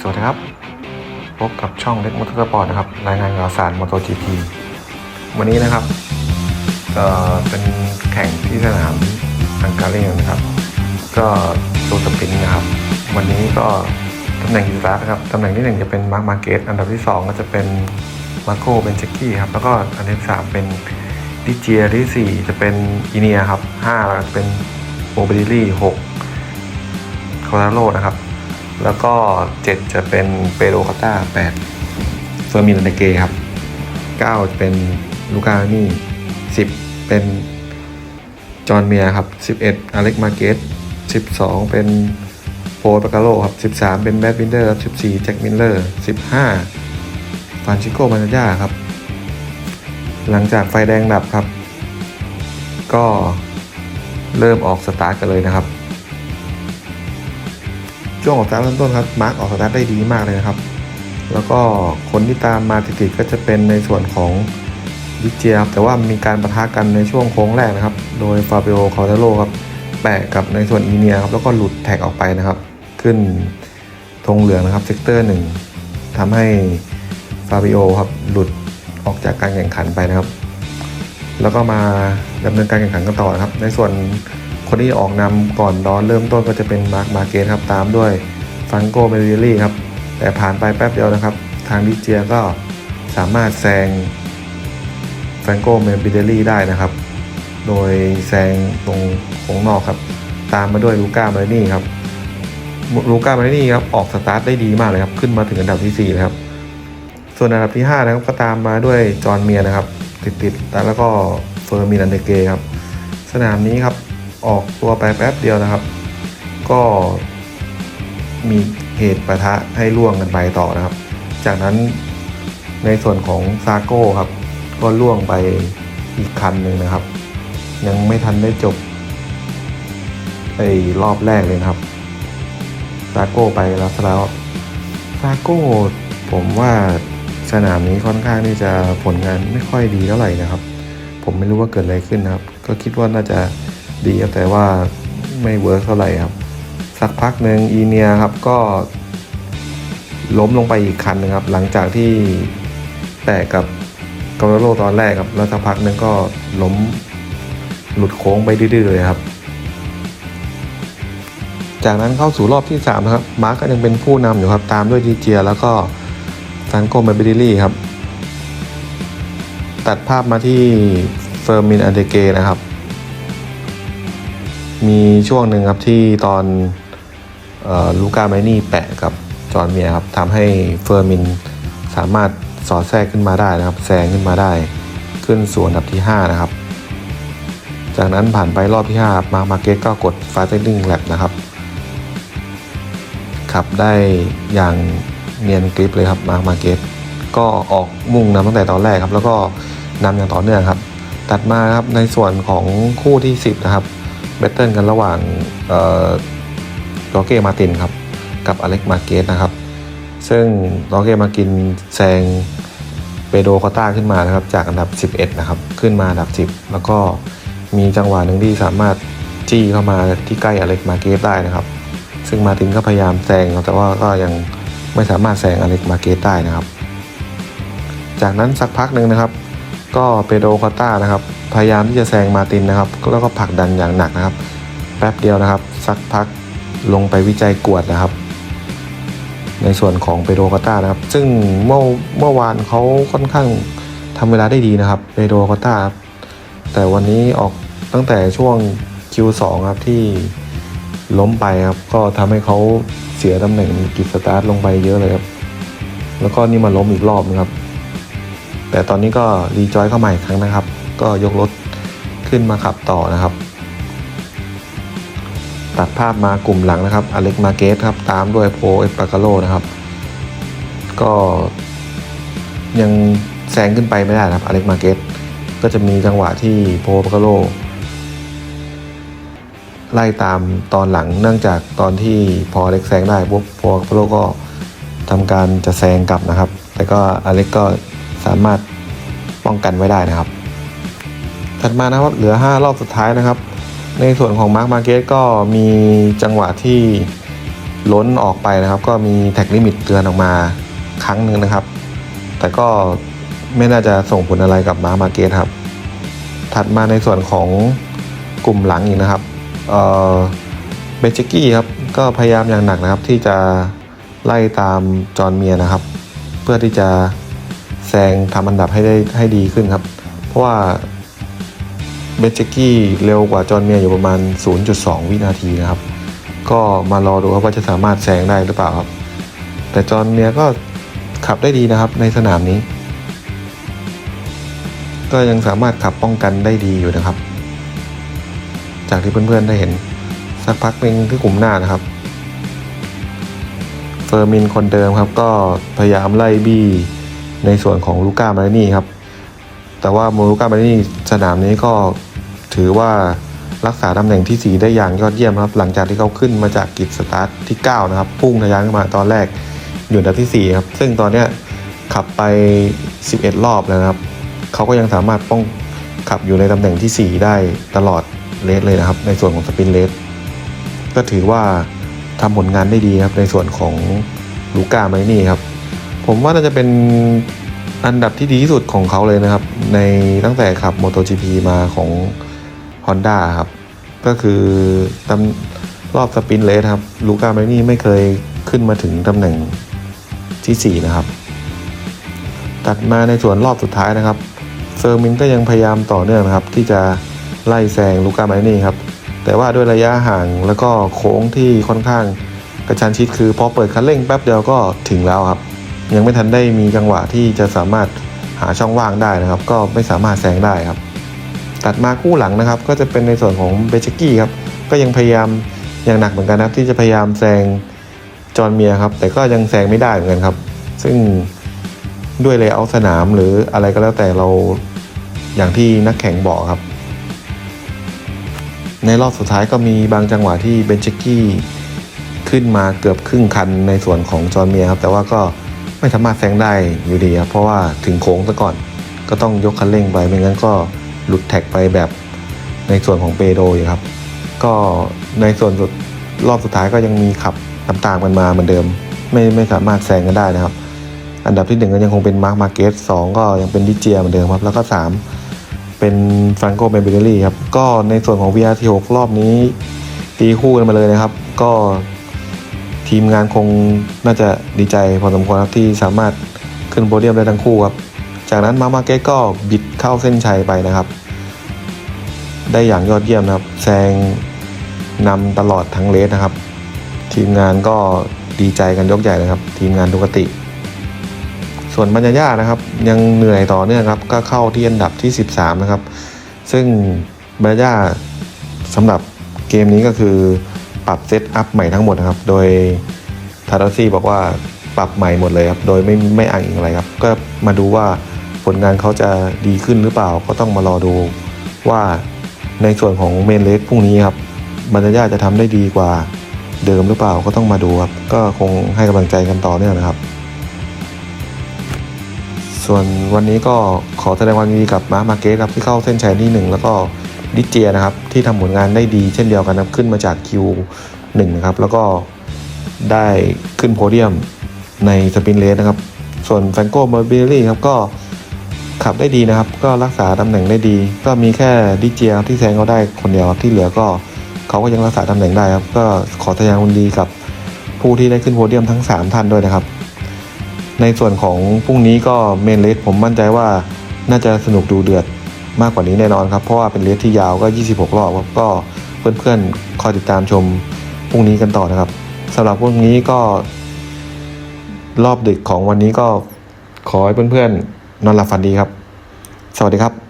สวัสดีครับ พบกับช่องเล็กมอเตอร์สปอร์ตนะครับ รายงานข่าวสารมอเตอร์จีพีวันนี้นะครับเอ่อเป็นแข่งที่สนามอังการีนะครับ ก็ตัวสปินนะครับ วันนี้ก็ตำแหน่งฮิสตาร์นะครับตำแหน่งที่หนึ่งจะเป็นมาร์คมาเกตอันดับที่สองก็จะเป็นมาโคเป็นเจคกี้ครับ แล้วก็อันดับสามเป็นดิเจียที่สี่จะเป็นอีเนียครับห้าแล้วก็เป็นโมบิลิลี่หกโคลาโรนะครับ แล้วก็ 7 จะเป็นเปโรคาต้า8เฟอร์มินันเดเกครับ9จะเป็นลูกานี่ 10 เป็นจอห์นเมียครับ 11 อเล็กมาเกต12 เป็นโปลปากาโลครับ 13 เป็นแบดวินเดอร์ครับ14 แจ็คมิลเลอร์ 15ฟรานชิโกมานาญ่าครับ หลังจากไฟแดงดับครับ ก็เริ่มออกสตาร์ทกันเลยนะครับ ช่วงออกสตาร์ทเริ่มต้นครับมาร์กออกสตาร์ทได้ดีมากเลยนะครับ แล้วก็คนที่ตามมาติดๆก็จะเป็นในส่วนของดิเจียครับแต่ว่ามีการประทะกันในช่วงโค้งแรกนะครับ โดยฟาเบโอคาร์เตโลครับแปะกับในส่วนอีเนียครับแล้วก็หลุดแท็กออกไปนะครับ ขึ้นธงเหลืองนะครับเซกเตอร์หนึ่งทำให้ฟาบิโอครับหลุดออกจากการแข่งขันไปนะครับ แล้วก็มาดำเนินการแข่งขันกันต่อนะครับ ในส่วน คนที่ออกนำก่อนดอนเริ่มต้นก็จะเป็นมาร์คมาเกตครับตามด้วยฟังโกเมริลี่ครับ แต่ผ่านไปแป๊บเดียวนะครับ ทางดิเจียก็สามารถแซงฟังโกเมริลี่ได้นะครับ โดยแซงตรงโค้งนอกครับ ตามมาด้วยลูก้ามาเรนี่ครับลูก้ามาเรนี่ครับออกสตาร์ทได้ดีมากเลยครับ ขึ้นมาถึงอันดับที่4นะครับส่วนอันดับที่5นะครับก็ตามมาด้วยจอห์นเมียนะครับ ติดๆแล้วก็เฟอร์มินันเดเกครับ สนามนี้ครับ ออกตัวไปแป๊บเดียวนะครับ ก็มีเหตุประทะให้ล่วงกันไปต่อนะครับ จากนั้นในส่วนของซาโก้ครับ ก็ล่วงไปอีกคันหนึ่งนะครับ ยังไม่ทันได้จบไอ้รอบแรกเลยนะครับซาโก้ไปแล้วซะแล้วซาโก้ผมว่าสนามนี้ค่อนข้างที่จะผลงานไม่ค่อยดีเท่าไหร่นะครับ ผมไม่รู้ว่าเกิดอะไรขึ้นนะครับ ก็คิดว่าน่าจะ ดีครับแต่ว่าไม่เวิร์กเท่าไหร่ครับ สักพักหนึ่งอีเนียครับก็ ล้มลงไปอีกคันนึงครับ หลังจากที่แตกกับกาโรโลตอนแรกครับ แล้วสักพักหนึ่งก็ล้มหลุดโค้งไปดื้อๆเลยครับ จากนั้นเข้าสู่รอบที่3นะครับ มาร์กก็ยังเป็นผู้นำอยู่ครับ ตามด้วยดีเจีย แล้วก็ฟานโกเมบิลิลี่ครับ ตัดภาพมาที่เฟอร์มินอันเดเกนะครับ มีช่วงหนึ่งครับที่ตอนออลูก้าไมนี่แปะกับจอห์นเมียครับทำให้เฟอร์มินสามารถสอดแทรกขึ้นมาได้นะครับแซงขึ้นมาได้ ขึ้นสู่อันดับที่ 5 นะครับ จากนั้นผ่านไปรอบที่ 5 มามาเก็ตก็กดฟาสต์ลิงแลบนะครับ ขับได้อย่างเนียนกริปเลยครับมามาเก็ตก็ออกมุ่งนำตั้งแต่ตอนแรกครับ แล้วก็นำอย่างต่อเนื่องครับ ตัดมาครับในส่วนของคู่ที่ 10 นะครับ แบตเทิลกันระหว่างเอ่อโรเก้มาตินครับกับอเล็กมาเกตนะครับ ซึ่งโรเก้มากินแซงเปโดคอต้าขึ้นมานะครับ จากอันดับ 11 นะครับ ขึ้นมาอันดับ 10 แล้วก็มีจังหวะหนึ่งที่สามารถจี้เข้ามาที่ใกล้อเล็กมาเกตได้นะครับ ซึ่งมาตินก็พยายามแซงแต่ว่าก็ยังไม่สามารถแซงอเล็กมาเกตได้นะครับ จากนั้นสักพักหนึ่งนะครับ ก็เปโดคอต้านะครับ พยายามที่จะแซงมาตินนะครับ แล้วก็ผลักดันอย่างหนักนะครับ แป๊บเดียวนะครับ สักพักลงไปวิจัยกวดนะครับ ในส่วนของเปโดคอต้านะครับ ซึ่งเมื่อเมื่อวานเขาค่อนข้างทำเวลาได้ดีนะครับเปโดคอต้าแต่วันนี้ออกตั้งแต่ช่วง Q2 ครับที่ล้มไปครับ ก็ทำให้เขาเสียตำแหน่งกิจสตาร์ทลงไปเยอะเลยครับ แล้วก็นี่มาล้มอีกรอบนะครับ แต่ตอนนี้ก็รีจอยเข้ามาอีกครั้งนะครับ ก็ยกรถขึ้นมาขับต่อนะครับ ตัดภาพมากลุ่มหลังนะครับอเล็กมาเกสครับตามด้วยโพเอปปากาโลนะครับ ก็ยังแซงขึ้นไปไม่ได้นะครับอเล็กมาเกสก็จะมีจังหวะที่โพปากาโลไล่ตามตอนหลังเนื่องจากตอนที่พอเล็กแซงได้ปุ๊บโพปากาโลก็ทำการจะแซงกลับนะครับ แต่ก็อเล็กก็สามารถป้องกันไว้ได้นะครับ ถัดมานะครับเหลือ 5 รอบสุดท้ายนะครับ ในส่วนของมาร์คมาเก็ตก็มีจังหวะที่ล้นออกไปนะครับ ก็มีแท็กลิมิตเตือนออกมาครั้งหนึ่งนะครับ แต่ก็ไม่น่าจะส่งผลอะไรกับมาร์คมาเกตครับ ถัดมาในส่วนของกลุ่มหลังอีกนะครับเอ่อเบจิกี้ครับก็พยายามอย่างหนักนะครับที่จะไล่ตามจอห์นเมียนะครับ เพื่อที่จะแซงทำอันดับให้ได้ให้ดีขึ้นครับ เพราะว่า เบจิกี้เร็วกว่าจอห์นเมียอยู่ประมาณ 0.2 วินาทีนะครับ ก็มารอดูครับว่าจะสามารถแซงได้หรือเปล่าครับ แต่จอห์นเมียก็ขับได้ดีนะครับในสนามนี้ ก็ยังสามารถขับป้องกันได้ดีอยู่นะครับ จากที่เพื่อนๆได้เห็นสักพักหนึ่งที่กลุ่มหน้านะครับเฟอร์มินคนเดิมครับ ก็พยายามไล่บี้ในส่วนของลูก้ามารินี่ครับแต่ว่าโมลูก้ามารินี่สนามนี้ก็ ถือว่ารักษาตำแหน่งที่ 4 ได้อย่างยอดเยี่ยมครับ หลังจากที่เขาขึ้นมาจากกิจสตาร์ทที่ 9 นะครับ พุ่งทะยานขึ้นมาตอนแรกอยู่อันดับที่ 4 ครับ ซึ่งตอนนี้ขับไป 11 รอบแล้วนะครับ เขาก็ยังสามารถป้องขับอยู่ในตำแหน่งที่ 4 ได้ตลอดเลสเลยนะครับ ในส่วนของสปินเลสก็ถือว่าทำผลงานได้ดีครับในส่วนของลูก้าไมนี่ครับ ผมว่าน่าจะเป็นอันดับที่ดีที่สุดของเขาเลยนะครับ ในตั้งแต่ขับ MotoGP มาของ Honda ครับ ก็คือตำรอบสปินเลสครับลูก้าไมนี่ไม่เคยขึ้นมาถึงตำแหน่งที่ 4 นะครับ ตัดมาในส่วนรอบสุดท้ายนะครับเฟอร์มินก็ยังพยายามต่อเนื่องนะครับ ที่จะไล่แซงลูก้าไมนี่ครับ แต่ว่าด้วยระยะห่างแล้วก็โค้งที่ค่อนข้างกระชันชิดคือพอเปิดคันเร่งแป๊บเดียวก็ถึงแล้วครับ ยังไม่ทันได้มีจังหวะที่จะสามารถหาช่องว่างได้นะครับ ก็ไม่สามารถแซงได้ครับ ตัดมาคู่หลังนะครับ ก็จะเป็นในส่วนของเบชกี้ครับก็ยังพยายามอย่างหนักเหมือนกันนะครับ ที่จะพยายามแซงจอห์นเมียครับ แต่ก็ยังแซงไม่ได้เหมือนกันครับ ซึ่งด้วยเลเยอร์สนามหรืออะไรก็แล้วแต่เราอย่างที่นักแข่งบอกครับ ในรอบสุดท้ายก็มีบางจังหวะที่เบนเชกี้ขึ้นมาเกือบครึ่งคันในส่วนของจอร์เมียครับ แต่ว่าก็ไม่สามารถแซงได้อยู่ดีครับเพราะว่าถึงโค้งซะก่อนก็ต้องยกคันเร่งไปไม่งั้นก็ หลุดแท็กไปแบบในส่วนของเปโดอยู่ครับ ก็ในส่วนสุดรอบสุดท้ายก็ยังมีขับตามๆกันมาเหมือนเดิม ไม่ไม่สามารถแซงกันได้นะครับ อันดับที่หนึ่งก็ยังคงเป็นมาร์คมาเกสสองก็ยังเป็นดิเจียเหมือนเดิมครับ แล้วก็สามเป็นฟรังโกเบเบเดลี่ครับ ก็ในส่วนของ VRT6 รอบนี้ ตีคู่กันมาเลยนะครับ ก็ทีมงานคงน่าจะดีใจพอสมควรครับที่สามารถขึ้นโพเดียมได้ทั้งคู่ครับ จากนั้นมาร์คมาเกสก็บิดเข้าเส้นชัยไปนะครับ ได้อย่างยอดเยี่ยมนะครับ แซงนำตลอดทั้งเลสนะครับ ทีมงานก็ดีใจกันยกใหญ่เลยครับ ทีมงานดุกติ ส่วนบัญญาญานะครับ ยังเหนื่อยต่อเนื่องครับ ก็เข้าที่อันดับที่ 13 นะครับ ซึ่งบัญญาญาสำหรับเกมนี้ก็คือปรับเซตอัพใหม่ทั้งหมดนะครับ โดยทาร์ซี่บอกว่าปรับใหม่หมดเลยครับ โดยไม่ไม่อ้างอิงอะไรครับ ก็มาดูว่าผลงานเขาจะดีขึ้นหรือเปล่า ก็ต้องมารอดูว่า ในส่วนของเมนเลสพรุ่งนี้ครับบัญญาญาจะทำได้ดีกว่าเดิมหรือเปล่าก็ต้องมาดูครับก็คงให้กำลังใจกันต่อเนื่องนะครับ ส่วนวันนี้ก็ขอแสดงความยินดีกับมาร์คมาเกสครับที่เข้าเส้นชัยที่หนึ่งแล้วก็ดิเจียนะครับที่ทำผลงานได้ดีเช่นเดียวกันนะครับขึ้นมาจากคิวหนึ่งนะครับแล้วก็ได้ขึ้นโพเดียมในสปินเลสนะครับ ส่วนแฟงโก้เมอร์เบิลลี่ครับก็ ขับได้ดีนะครับ ก็รักษาตำแหน่งได้ดี ก็มีแค่ดิเจียที่แซงเขาได้คนเดียวที่เหลือก็เขาก็ยังรักษาตำแหน่งได้ครับ ก็ขอแสดงความดีกับผู้ที่ได้ขึ้นโพเดียมทั้งสามท่านด้วยนะครับ ในส่วนของพรุ่งนี้ก็เมนเลสผมมั่นใจว่าน่าจะสนุกดูเดือดมากกว่านี้แน่นอนครับ เพราะว่าเป็นเลสที่ยาวก็ 26 รอบครับก็เพื่อนๆคอยติดตามชมพรุ่งนี้กันต่อนะครับสำหรับพรุ่งนี้ก็รอบดึกของวันนี้ก็ขอให้เพื่อนๆ นอนหลับฝันดีครับ สวัสดีครับ